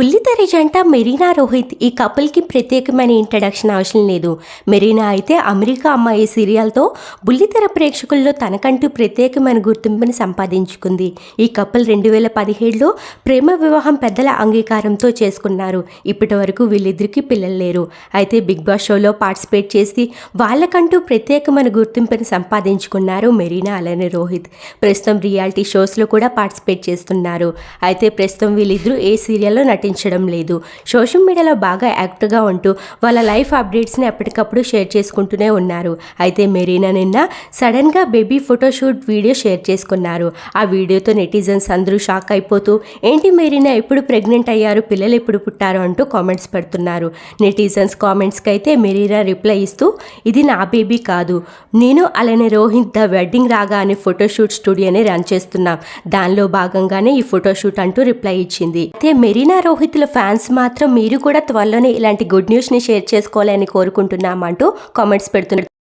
బుల్లితెర జంట మెరీనా రోహిత్ ఈ కపుల్కి ప్రత్యేకమైన ఇంట్రడక్షన్ అవసరం లేదు. మెరీనా అయితే అమెరికా అమ్మాయి సీరియల్తో బుల్లితెర ప్రేక్షకుల్లో తనకంటూ ప్రత్యేకమైన గుర్తింపుని సంపాదించుకుంది. ఈ కపుల్ రెండు వేల పదిహేడులో ప్రేమ వివాహం పెద్దల అంగీకారంతో చేసుకున్నారు. ఇప్పటి వరకు వీళ్ళిద్దరికీ పిల్లలు లేరు. అయితే బిగ్ బాస్ షోలో పార్టిసిపేట్ చేసి వాళ్ళకంటూ ప్రత్యేకమైన గుర్తింపుని సంపాదించుకున్నారు మెరీనా అలానే రోహిత్. ప్రస్తుతం రియాలిటీ షోస్లో కూడా పార్టిసిపేట్ చేస్తున్నారు. అయితే ప్రస్తుతం వీళ్ళిద్దరూ ఏ సీరియల్లో నటించడం లేదు. సోషల్ మీడియాలో బాగా యాక్టివ్గా ఉంటూ వాళ్ళ లైఫ్ అప్డేట్స్ని ఎప్పటికప్పుడు షేర్ చేసుకుంటూనే ఉన్నారు. అయితే మెరీనా నిన్న సడన్గా బేబీ ఫోటోషూట్ వీడియో షేర్ చేసుకున్నారు. ఆ వీడియోతో నెటిజన్స్ అందరూ షాక్ అయిపోతూ ఏంటి మెరీనా ఎప్పుడు ప్రెగ్నెంట్ అయ్యారు పిల్లలు ఎప్పుడు పుట్టారు? అంటూ కామెంట్స్ పెడుతున్నారు. నెటిజన్స్ కామెంట్స్కి అయితే మెరీనా రిప్లై ఇస్తూ ఇది నా బేబీ కాదు. నేను అలానే రోహిత్ ద వెడ్డింగ్ రాగా అనే ఫోటోషూట్ స్టూడియోని రన్ చేస్తున్నాం. దానిలో భాగంగానే ఈ ఫోటోషూట్ అంటూ రిప్లై ఇచ్చింది. అయితే మెరీనా రోహిత్ రోహిత్ల ఫ్యాన్స్ మాత్రం మీరు కూడా త్వరలోనే ఇలాంటి గుడ్ న్యూస్ని షేర్ చేసుకోవాలని కోరుకుంటున్నామంటూ కామెంట్స్ పెడుతున్నారు.